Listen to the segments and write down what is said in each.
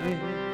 આ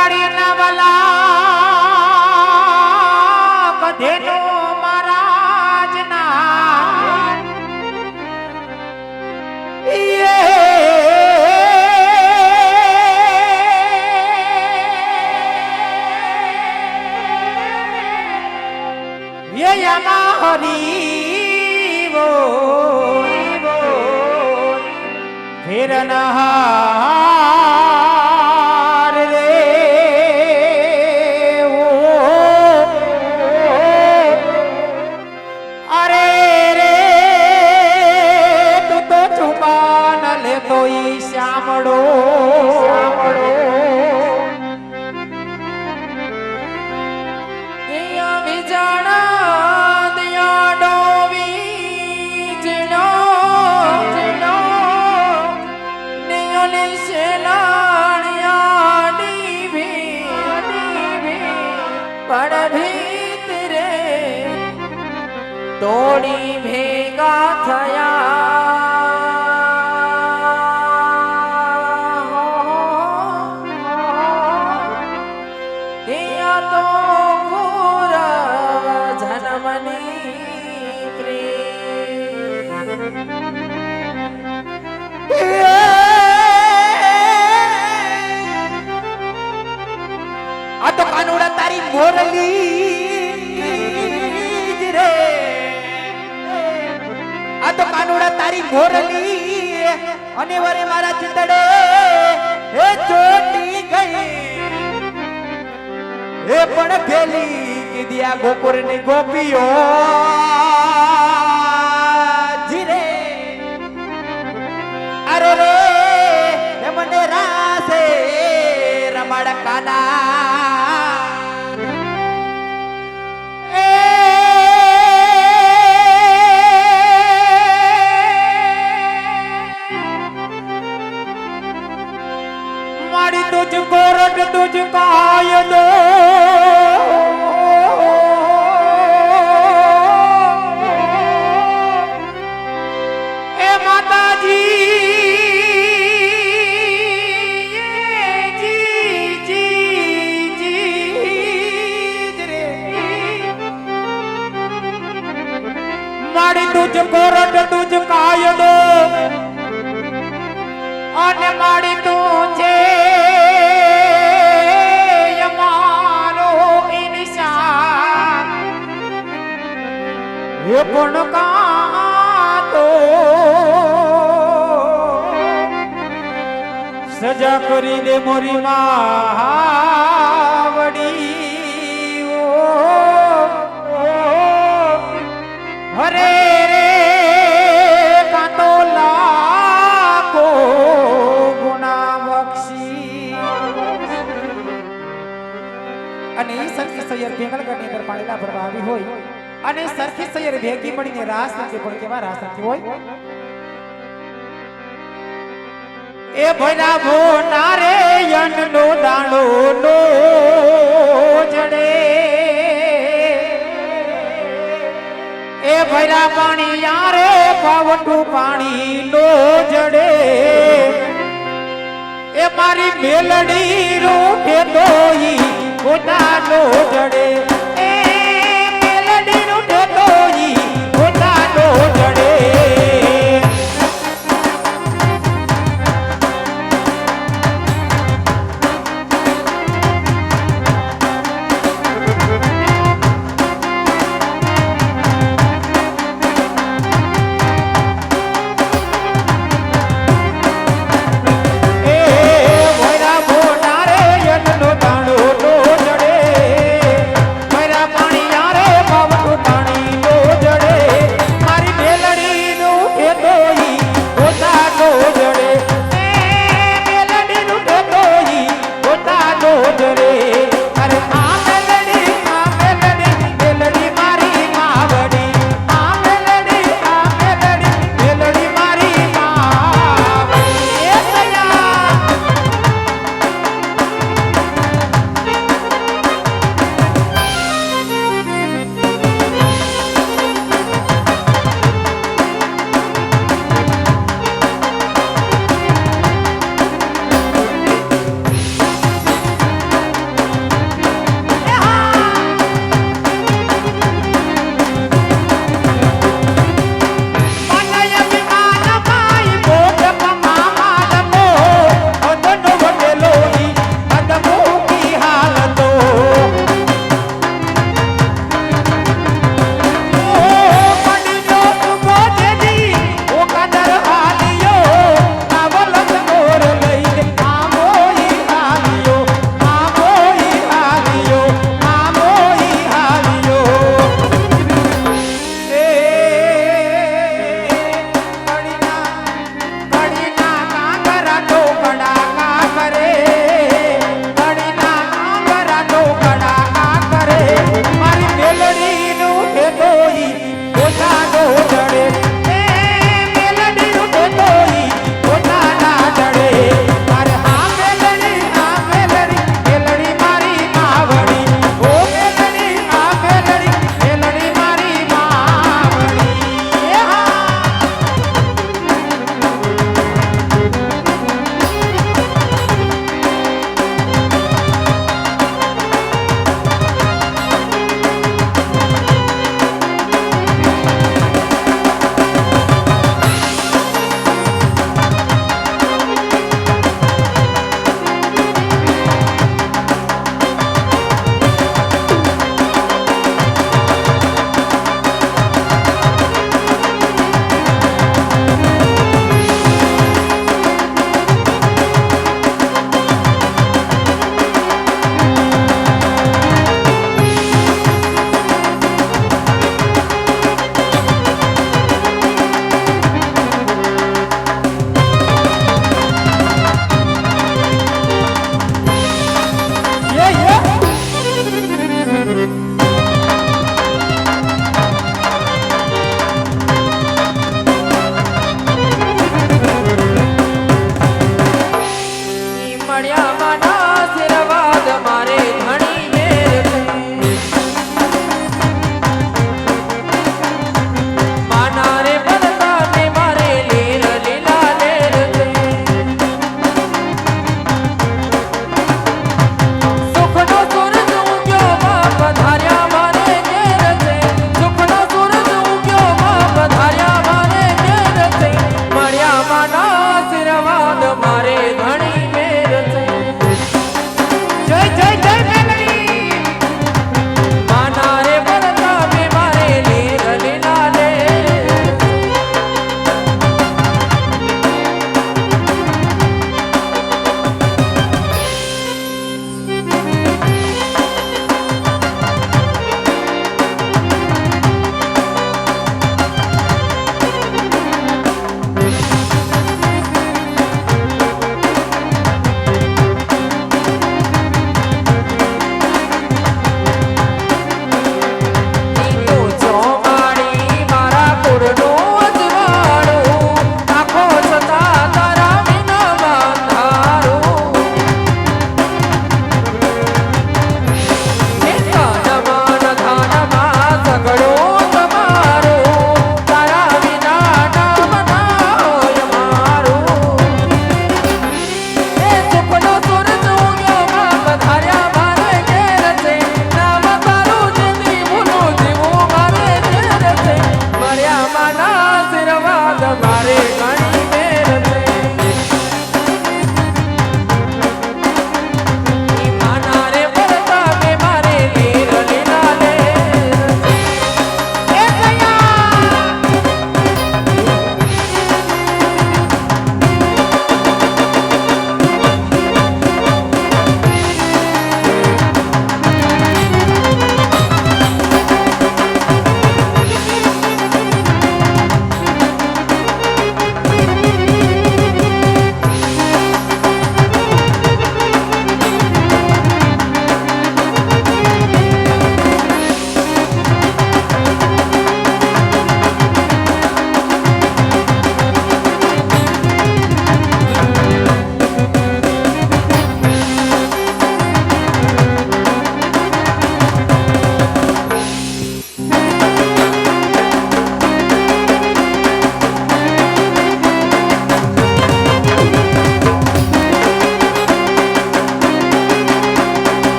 અને વાડી ના વલા કધેનો મહારાજ ના ये यमा हरी वो वो फिर नहार મોરલી રે આ તો કાનુડા તારી મોરલી અને વરે મારા ચિતડે એ ચોટી ગઈ એ પણ પેલી આ ગોકુરની ગોપીઓ જીરે અરે રે મને રાસે રમાડ કાના syukur ketujuh kau સજા કરી દે મોરી માવડી ઓ હરે રે કાતો લાખો ગુના બક્ષી. અને એ સરખી સૈયર ભેગલગઢની અંદર પાણીના ભરવા આવી હોય. અને સરખી સૈયર ભેગી મળીને રાસ નથી પણ કેવા રાસ નથી હોય? એ ભલા ભોના રે યનનો દાણો નો જડે. એ ભૈરા પાણી યારે પાવટું પાણી નો જડે. એ મારી મેલડી રૂઠે તોઈ ખોટા નો જડે.